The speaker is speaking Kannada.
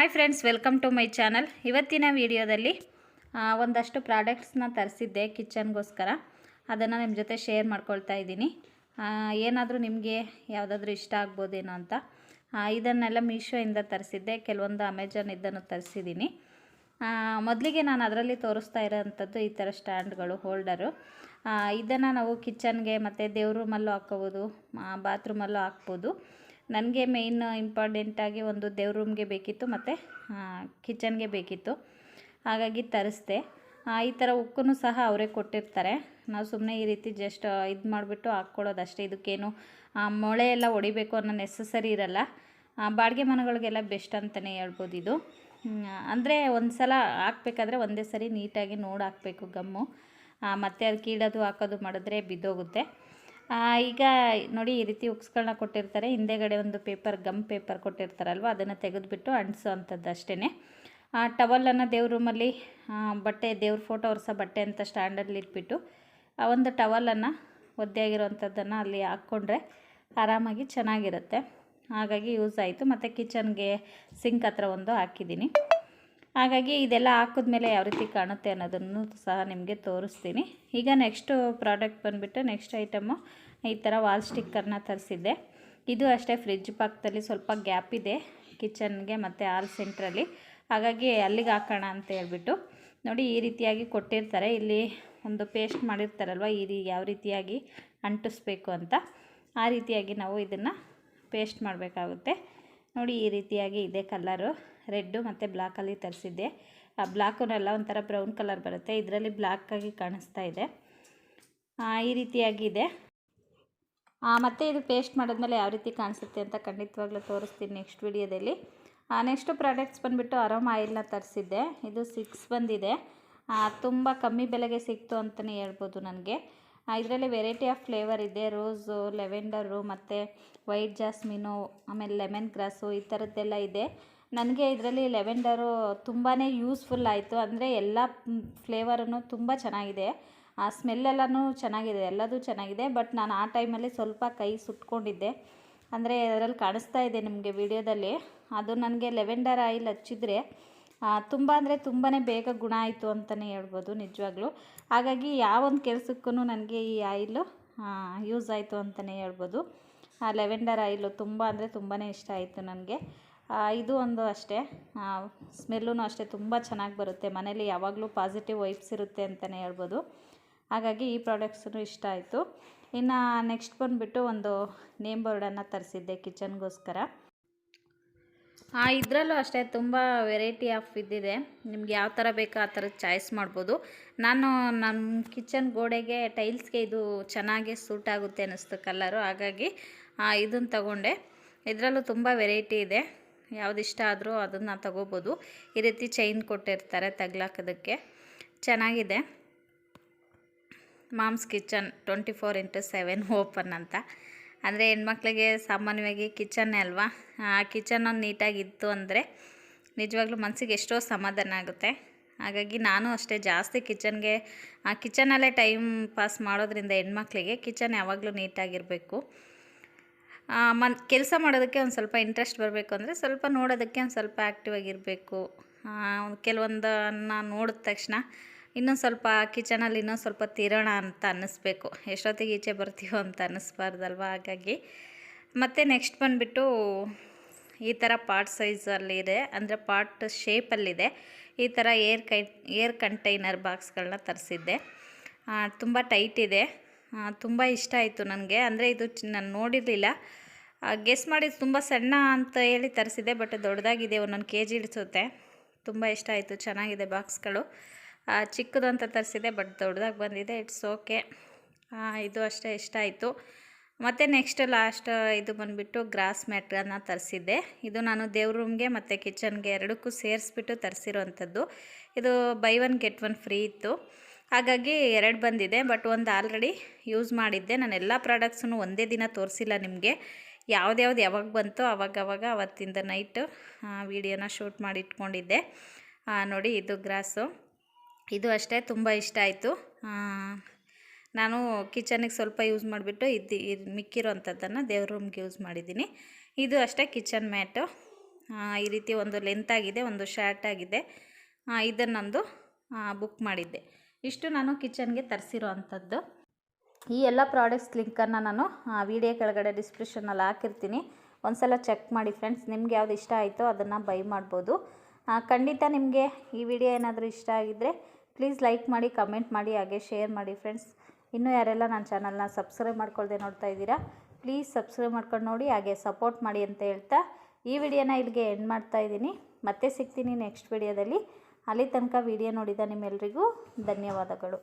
Hi friends welcome to my channel ಇವತ್ತಿನ ವಿಡಿಯೋದಲ್ಲಿ ಒಂದಷ್ಟು ಪ್ರಾಡಕ್ಟ್ಸ್ನ ತರಿಸಿದ್ದೆ ಕಿಚನ್ಗೋಸ್ಕರ ಅದನ್ನು ನಿಮ್ಮ ಜೊತೆ ಶೇರ್ ಮಾಡ್ಕೊಳ್ತಾ ಇದ್ದೀನಿ. ಏನಾದರೂ ನಿಮಗೆ ಯಾವುದಾದ್ರೂ ಇಷ್ಟ ಆಗ್ಬೋದೇನೋ ಅಂತ ಇದನ್ನೆಲ್ಲ ಮೀಶೋಯಿಂದ ತರಿಸಿದ್ದೆ. ಕೆಲವೊಂದು ಅಮೆಜಾನ್ ಇದನ್ನು ತರಿಸಿದ್ದೀನಿ. ಮೊದಲಿಗೆ ನಾನು ಅದರಲ್ಲಿ ತೋರಿಸ್ತಾ ಇರೋವಂಥದ್ದು ಈ ಥರ ಸ್ಟ್ಯಾಂಡ್ಗಳು ಹೋಲ್ಡರು ಇದನ್ನು ನಾವು ಕಿಚನ್ಗೆ ಮತ್ತು ದೇವ್ರೂಮಲ್ಲೂ ಹಾಕ್ಕೋಬೋದು ಬಾತ್ರೂಮಲ್ಲೂ ಹಾಕ್ಬೋದು. ನನಗೆ ಮೇಯ್ನ್ ಇಂಪಾರ್ಟೆಂಟಾಗಿ ಒಂದು ದೇವ್ರ ರೂಮ್ಗೆ ಬೇಕಿತ್ತು ಮತ್ತು ಕಿಚನ್ಗೆ ಬೇಕಿತ್ತು. ಹಾಗಾಗಿ ತರಿಸ್ದೆ. ಈ ಥರ ಉಕ್ಕನ್ನು ಸಹ ಅವರೇ ಕೊಟ್ಟಿರ್ತಾರೆ. ನಾವು ಸುಮ್ಮನೆ ಈ ರೀತಿ ಜಸ್ಟ್ ಇದು ಮಾಡಿಬಿಟ್ಟು ಹಾಕ್ಕೊಳ್ಳೋದಷ್ಟೇ. ಇದಕ್ಕೇನು ಮೊಳೆ ಎಲ್ಲ ಹೊಡಿಬೇಕು ಅನ್ನೋ ನೆಸಸರಿ ಇರಲ್ಲ. ಬಾಡಿಗೆ ಮನೆಗಳಿಗೆಲ್ಲ ಬೆಸ್ಟ್ ಅಂತಲೇ ಹೇಳ್ಬೋದು ಇದು. ಅಂದರೆ ಒಂದು ಸಲ ಹಾಕ್ಬೇಕಾದ್ರೆ ಒಂದೇ ಸರಿ ನೀಟಾಗಿ ನೋಡಿ ಹಾಕಬೇಕು ಗಮ್ಮು. ಮತ್ತು ಅದು ಕೀಳೋದು ಹಾಕೋದು ಮಾಡಿದ್ರೆ ಬಿದ್ದೋಗುತ್ತೆ. ಈಗ ನೋಡಿ ಈ ರೀತಿ ಉಕ್ಸ್ಗಳನ್ನ ಕೊಟ್ಟಿರ್ತಾರೆ. ಹಿಂದೆಗಡೆ ಒಂದು ಪೇಪರ್, ಗಮ್ ಪೇಪರ್ ಕೊಟ್ಟಿರ್ತಾರಲ್ವ, ಅದನ್ನು ತೆಗೆದುಬಿಟ್ಟು ಅಂಟಿಸೋ ಅಂಥದ್ದು ಅಷ್ಟೇ ಆ ಟವಲನ್ನು ದೇವ್ರ ರೂಮಲ್ಲಿ ಬಟ್ಟೆ, ದೇವ್ರ ಫೋಟೋ ಒರೆಸೋ ಬಟ್ಟೆ ಅಂತ ಸ್ಟ್ಯಾಂಡಲ್ಲಿ ಇಟ್ಬಿಟ್ಟು, ಆ ಒಂದು ಟವಲನ್ನು ಒದ್ದೆ ಆಗಿರೋವಂಥದ್ದನ್ನು ಅಲ್ಲಿ ಹಾಕ್ಕೊಂಡ್ರೆ ಆರಾಮಾಗಿ ಚೆನ್ನಾಗಿರುತ್ತೆ. ಹಾಗಾಗಿ ಯೂಸ್ ಆಯಿತು. ಮತ್ತು ಕಿಚನ್ಗೆ ಸಿಂಕ್ ಹತ್ರ ಒಂದು ಹಾಕಿದ್ದೀನಿ. ಹಾಗಾಗಿ ಇದೆಲ್ಲ ಹಾಕಿದ್ಮೇಲೆ ಯಾವ ರೀತಿ ಕಾಣುತ್ತೆ ಅನ್ನೋದನ್ನು ಸಹ ನಿಮಗೆ ತೋರಿಸ್ತೀನಿ. ಈಗ ನೆಕ್ಸ್ಟು ಪ್ರಾಡಕ್ಟ್ ಬಂದುಬಿಟ್ಟು ನೆಕ್ಸ್ಟ್ ಐಟಮು ಈ ಥರ ವಾಲ್ ಸ್ಟಿಕ್ಕರ್ನ ತರಿಸಿದ್ದೆ. ಇದು ಅಷ್ಟೇ ಫ್ರಿಜ್ ಪಕ್ಕದಲ್ಲಿ ಸ್ವಲ್ಪ ಗ್ಯಾಪ್ ಇದೆ ಕಿಚನ್ಗೆ ಮತ್ತು ಆಲ್ ಸೆಂಟ್ರಲ್ಲಿ ಹಾಗಾಗಿ ಅಲ್ಲಿಗೆ ಹಾಕೋಣ ಅಂತ ಹೇಳ್ಬಿಟ್ಟು. ನೋಡಿ, ಈ ರೀತಿಯಾಗಿ ಕೊಟ್ಟಿರ್ತಾರೆ. ಇಲ್ಲಿ ಒಂದು ಪೇಸ್ಟ್ ಮಾಡಿರ್ತಾರಲ್ವ ಈ ರೀ ಯಾವ ರೀತಿಯಾಗಿ ಅಂಟಿಸ್ಬೇಕು ಅಂತ. ಆ ರೀತಿಯಾಗಿ ನಾವು ಇದನ್ನು ಪೇಸ್ಟ್ ಮಾಡಬೇಕಾಗುತ್ತೆ. ನೋಡಿ ಈ ರೀತಿಯಾಗಿ ಇದೆ ಕಲರು. ರೆಡ್ಡು ಮತ್ತು ಬ್ಲ್ಯಾಕಲ್ಲಿ ತರಿಸಿದ್ದೆ. ಆ ಬ್ಲ್ಯಾಕುನೆಲ್ಲ ಒಂಥರ ಬ್ರೌನ್ ಕಲರ್ ಬರುತ್ತೆ. ಇದರಲ್ಲಿ ಬ್ಲ್ಯಾಕಾಗಿ ಕಾಣಿಸ್ತಾ ಇದೆ. ಈ ರೀತಿಯಾಗಿ ಇದೆ. ಮತ್ತು ಇದು ಪೇಸ್ಟ್ ಮಾಡಿದ್ಮೇಲೆ ಯಾವ ರೀತಿ ಕಾಣಿಸುತ್ತೆ ಅಂತ ಖಂಡಿತವಾಗ್ಲೂ ತೋರಿಸ್ತೀನಿ ನೆಕ್ಸ್ಟ್ ವಿಡಿಯೋದಲ್ಲಿ. ನೆಕ್ಸ್ಟು ಪ್ರಾಡಕ್ಟ್ಸ್ ಬಂದುಬಿಟ್ಟು ಅರೋಮ್ ಆಯಿಲ್ನ ತರಿಸಿದ್ದೆ. ಇದು ಸಿಕ್ಸ್ ಬಂದಿದೆ. ತುಂಬ ಕಮ್ಮಿ ಬೆಲೆಗೆ ಸಿಕ್ತು ಅಂತಲೇ ಹೇಳ್ಬೋದು ನನಗೆ. ಇದರಲ್ಲಿ ವೆರೈಟಿ ಆಫ್ ಫ್ಲೇವರ್ ಇದೆ. ರೋಸು ಲೆವೆಂಡರು ಮತ್ತು ವೈಟ್ ಜಾಸ್ಮಿನು ಆಮೇಲೆ ಲೆಮನ್ ಗ್ರಾಸು ಈ ಥರದ್ದೆಲ್ಲ ಇದೆ. ನನಗೆ ಇದರಲ್ಲಿ ಲೆವೆಂಡರು ತುಂಬಾ ಯೂಸ್ಫುಲ್ ಆಯಿತು. ಅಂದರೆ ಎಲ್ಲ ಫ್ಲೇವರನ್ನು ತುಂಬ ಚೆನ್ನಾಗಿದೆ. ಆ ಸ್ಮೆಲ್ಲೆಲ್ಲನೂ ಚೆನ್ನಾಗಿದೆ, ಎಲ್ಲದೂ ಚೆನ್ನಾಗಿದೆ. ಬಟ್ ನಾನು ಆ ಟೈಮಲ್ಲಿ ಸ್ವಲ್ಪ ಕೈ ಸುಟ್ಕೊಂಡಿದ್ದೆ. ಅಂದರೆ ಅದರಲ್ಲಿ ಕಾಣಿಸ್ತಾ ಇದೆ ನಿಮಗೆ ವಿಡಿಯೋದಲ್ಲಿ ಅದು ನನಗೆ ಲೆವೆಂಡರ್ ಆಯಿಲ್ ಹಚ್ಚಿದ್ರೆ ತುಂಬ ಅಂದರೆ ತುಂಬಾ ಬೇಗ ಗುಣ ಆಯಿತು ಅಂತಲೇ ಹೇಳ್ಬೋದು ನಿಜವಾಗ್ಲೂ. ಹಾಗಾಗಿ ಯಾವೊಂದು ಕೆಲಸಕ್ಕೂ ನನಗೆ ಈ ಆಯಿಲು ಯೂಸ್ ಆಯಿತು ಅಂತಲೇ ಹೇಳ್ಬೋದು. ಲೆವೆಂಡರ್ ಆಯಿಲು ತುಂಬ ಅಂದರೆ ತುಂಬಾ ಇಷ್ಟ ಆಯಿತು ನನಗೆ. ಇದು ಒಂದು ಅಷ್ಟೇ. ಸ್ಮೆಲ್ಲೂ ಅಷ್ಟೇ, ತುಂಬ ಚೆನ್ನಾಗಿ ಬರುತ್ತೆ. ಮನೇಲಿ ಯಾವಾಗಲೂ ಪಾಸಿಟಿವ್ ವೈಬ್ಸ್ ಇರುತ್ತೆ ಅಂತಲೇ ಹೇಳ್ಬೋದು. ಹಾಗಾಗಿ ಈ ಪ್ರಾಡಕ್ಟ್ಸೂ ಇಷ್ಟ ಆಯಿತು. ಇನ್ನು ನೆಕ್ಸ್ಟ್ ಬಂದುಬಿಟ್ಟು ಒಂದು ನೇಮ್ ಬೋರ್ಡನ್ನು ತರಿಸಿದ್ದೆ ಕಿಚನ್ಗೋಸ್ಕರ ಇದರಲ್ಲೂ ಅಷ್ಟೇ, ತುಂಬ ವೆರೈಟಿ ಆಫ್ ಇದ್ದಿದೆ ನಿಮ್ಗೆ ಯಾವ ಥರ ಬೇಕೋ ಆ ಥರ ಚಾಯ್ಸ್ ಮಾಡ್ಬೋದು. ನಾನು ನಮ್ಮ ಕಿಚನ್ ಗೋಡೆಗೆ ಟೈಲ್ಸ್ಗೆ ಇದು ಚೆನ್ನಾಗಿ ಸೂಟ್ ಆಗುತ್ತೆ ಅನ್ನಿಸ್ತು ಕಲ್ಲರು ಹಾಗಾಗಿ ಇದನ್ನು ತಗೊಂಡೆ. ಇದರಲ್ಲೂ ತುಂಬ ವೆರೈಟಿ ಇದೆ. ಯಾವ್ದು ಇಷ್ಟ ಆದರೂ ಅದನ್ನು ತಗೋಬೋದು. ಈ ರೀತಿ ಚೈನ್ ಕೊಟ್ಟಿರ್ತಾರೆ ತಗ್ಲಾಕೋದಕ್ಕೆ. ಚೆನ್ನಾಗಿದೆ. Mom's kitchen twenty four into seven open ಅಂತ. ಅಂದರೆ ಹೆಣ್ಮಕ್ಳಿಗೆ ಸಾಮಾನ್ಯವಾಗಿ ಕಿಚನ್ನೇ ಅಲ್ವಾ? ಆ ಕಿಚನ್ ಒಂದು ನೀಟಾಗಿತ್ತು ಅಂದರೆ ನಿಜವಾಗ್ಲೂ ಮನಸ್ಸಿಗೆ ಎಷ್ಟೋ ಸಮಾಧಾನ ಆಗುತ್ತೆ. ಹಾಗಾಗಿ ನಾನು ಅಷ್ಟೇ ಜಾಸ್ತಿ ಕಿಚನ್ಗೆ, ಆ ಕಿಚನಲ್ಲೇ ಟೈಮ್ ಪಾಸ್ ಮಾಡೋದ್ರಿಂದ ಹೆಣ್ಮಕ್ಳಿಗೆ ಕಿಚನ್ ಯಾವಾಗಲೂ ನೀಟಾಗಿರಬೇಕು. ಮನ್, ಕೆಲಸ ಮಾಡೋದಕ್ಕೆ ಒಂದು ಸ್ವಲ್ಪ ಇಂಟ್ರೆಸ್ಟ್ ಬರಬೇಕು ಅಂದರೆ ಸ್ವಲ್ಪ ನೋಡೋದಕ್ಕೆ ಒಂದು ಸ್ವಲ್ಪ ಆ್ಯಕ್ಟಿವ್ ಆಗಿರಬೇಕು. ಕೆಲವೊಂದನ್ನು ನೋಡಿದ ತಕ್ಷಣ ಇನ್ನೊಂದು ಸ್ವಲ್ಪ ಕಿಚನಲ್ಲಿ ಇನ್ನೊಂದು ಸ್ವಲ್ಪ ತಿರೋಣ ಅಂತ ಅನ್ನಿಸ್ಬೇಕು. ಎಷ್ಟೊತ್ತಿಗೆ ಈಚೆ ಬರ್ತೀವೋ ಅಂತ ಅನ್ನಿಸ್ಬಾರ್ದಲ್ವ ಹಾಗಾಗಿ. ಮತ್ತು ನೆಕ್ಸ್ಟ್ ಬಂದುಬಿಟ್ಟು ಈ ಥರ ಪಾಟ್ ಸೈಜಲ್ಲಿದೆ ಅಂದರೆ ಪಾಟ್ ಶೇಪಲ್ಲಿದೆ ಈ ಥರ ಏರ್ ಕೈ ಏರ್ ಕಂಟೈನರ್ ಬಾಕ್ಸ್ಗಳನ್ನ ತರಿಸಿದ್ದೆ. ತುಂಬ ಟೈಟ್ ಇದೆ. ತುಂಬ ಇಷ್ಟ ಆಯಿತು ನನಗೆ. ಅಂದರೆ ಇದು ನಾನು ನೋಡಿರಲಿಲ್ಲ. ಗೆಸ್ ಮಾಡಿ ತುಂಬ ಸಣ್ಣ ಅಂತ ಹೇಳಿ ತರಿಸಿದೆ ಬಟ್ ದೊಡ್ಡದಾಗಿದೆ ಒಂದೊಂದು ಕೆ ಜಿ ಇಡಿಸುತ್ತೆ ತುಂಬ ಇಷ್ಟ ಆಯಿತು. ಚೆನ್ನಾಗಿದೆ ಬಾಕ್ಸ್ಗಳು ಚಿಕ್ಕದು ಅಂತ ತರಿಸಿದೆ ಬಟ್ ದೊಡ್ಡದಾಗಿ ಬಂದಿದೆ ಇಟ್ಸ್ ಓಕೆ ಇದು ಅಷ್ಟೇ ಇಷ್ಟ ಆಯಿತು. ಮತ್ತು ನೆಕ್ಸ್ಟ್ ಲಾಸ್ಟ್ ಇದು ಬಂದುಬಿಟ್ಟು ಗ್ರಾಸ್ ಮ್ಯಾಟನ್ನು ತರಿಸಿದ್ದೆ. ಇದು ನಾನು ದೇವ್ರ ರೂಮ್ಗೆ ಮತ್ತು ಕಿಚನ್ಗೆ ಎರಡಕ್ಕೂ ಸೇರಿಸ್ಬಿಟ್ಟು ತರಿಸಿರುವಂಥದ್ದು. ಇದು buy one get one free ಇತ್ತು. ಹಾಗಾಗಿ ಎರಡು ಬಂದಿದೆ ಬಟ್ ಒಂದು ಆಲ್ರೆಡಿ ಯೂಸ್ ಮಾಡಿದ್ದೆ. ನಾನು ಎಲ್ಲ ಪ್ರಾಡಕ್ಟ್ಸನ್ನು ಒಂದೇ ದಿನ ತೋರಿಸಿಲ್ಲ ನಿಮಗೆ. ಯಾವ್ದ್ಯಾವ್ದು ಯಾವಾಗ ಬಂತೋ ಅವಾಗವಾಗ ಅವತ್ತಿಂದ ನೈಟು ವಿಡಿಯೋನ ಶೂಟ್ ಮಾಡಿ ಇಟ್ಕೊಂಡಿದ್ದೆ ನೋಡಿ ಇದು ಗ್ರಾಸು ಇದು ಅಷ್ಟೇ, ತುಂಬ ಇಷ್ಟ ಆಯಿತು. ನಾನು ಕಿಚನಿಗೆ ಸ್ವಲ್ಪ ಯೂಸ್ ಮಾಡಿಬಿಟ್ಟು ಇದು ಇದು ಮಿಕ್ಕಿರೋ ಅಂಥದ್ದನ್ನು ದೇವ್ರ ರೂಮ್ಗೆ ಯೂಸ್ ಮಾಡಿದ್ದೀನಿ. ಇದು ಅಷ್ಟೇ ಕಿಚನ್ ಮ್ಯಾಟು. ಈ ರೀತಿ ಒಂದು ಲೆಂತ್ ಆಗಿದೆ, ಒಂದು ಶಾರ್ಟ್ ಆಗಿದೆ. ಇದನ್ನೊಂದು ಬುಕ್ ಮಾಡಿದ್ದೆ. ಇಷ್ಟು ನಾನು ಕಿಚನ್ಗೆ ತರಿಸಿರೋ ಅಂಥದ್ದು ಈ ಎಲ್ಲ ಪ್ರಾಡಕ್ಟ್ಸ್ ಲಿಂಕನ್ನು ನಾನು ವಿಡಿಯೋ ಕೆಳಗಡೆ ಡಿಸ್ಕ್ರಿಪ್ಷನಲ್ಲಿ ಹಾಕಿರ್ತೀನಿ. ಒಂದ್ಸಲ ಚೆಕ್ ಮಾಡಿ ಫ್ರೆಂಡ್ಸ್ ನಿಮ್ಗೆ ಯಾವ್ದು ಇಷ್ಟ ಆಯಿತೋ ಅದನ್ನು ಬೈ ಮಾಡ್ಬೋದು. ಖಂಡಿತ ನಿಮಗೆ ಈ ವಿಡಿಯೋ ಏನಾದರೂ ಇಷ್ಟ ಆಗಿದ್ದರೆ ಪ್ಲೀಸ್ ಲೈಕ್ ಮಾಡಿ ಕಮೆಂಟ್ ಮಾಡಿ, ಹಾಗೆ ಶೇರ್ ಮಾಡಿ ಫ್ರೆಂಡ್ಸ್ ಇನ್ನೂ ಯಾರೆಲ್ಲ ನನ್ನ ಚಾನಲ್ನ ಸಬ್ಸ್ಕ್ರೈಬ್ ಮಾಡ್ಕೊಳ್ದೆ ನೋಡ್ತಾ ಇದ್ದೀರಾ ಪ್ಲೀಸ್ ಸಬ್ಸ್ಕ್ರೈಬ್ ಮಾಡ್ಕೊಂಡು ನೋಡಿ, ಹಾಗೆ ಸಪೋರ್ಟ್ ಮಾಡಿ ಅಂತ ಹೇಳ್ತಾ ಈ ವಿಡಿಯೋನ ಇಲ್ಲಿಗೆ ಎಂಡ್ ಮಾಡ್ತಾ ಇದ್ದೀನಿ. ಮತ್ತೆ ಸಿಗ್ತೀನಿ ನೆಕ್ಸ್ಟ್ ವಿಡಿಯೋದಲ್ಲಿ ಅಲ್ಲಿ ತನಕ ವಿಡಿಯೋ ನೋಡಿದ ನಿಮ್ಮೆಲ್ರಿಗೂ ಧನ್ಯವಾದಗಳು.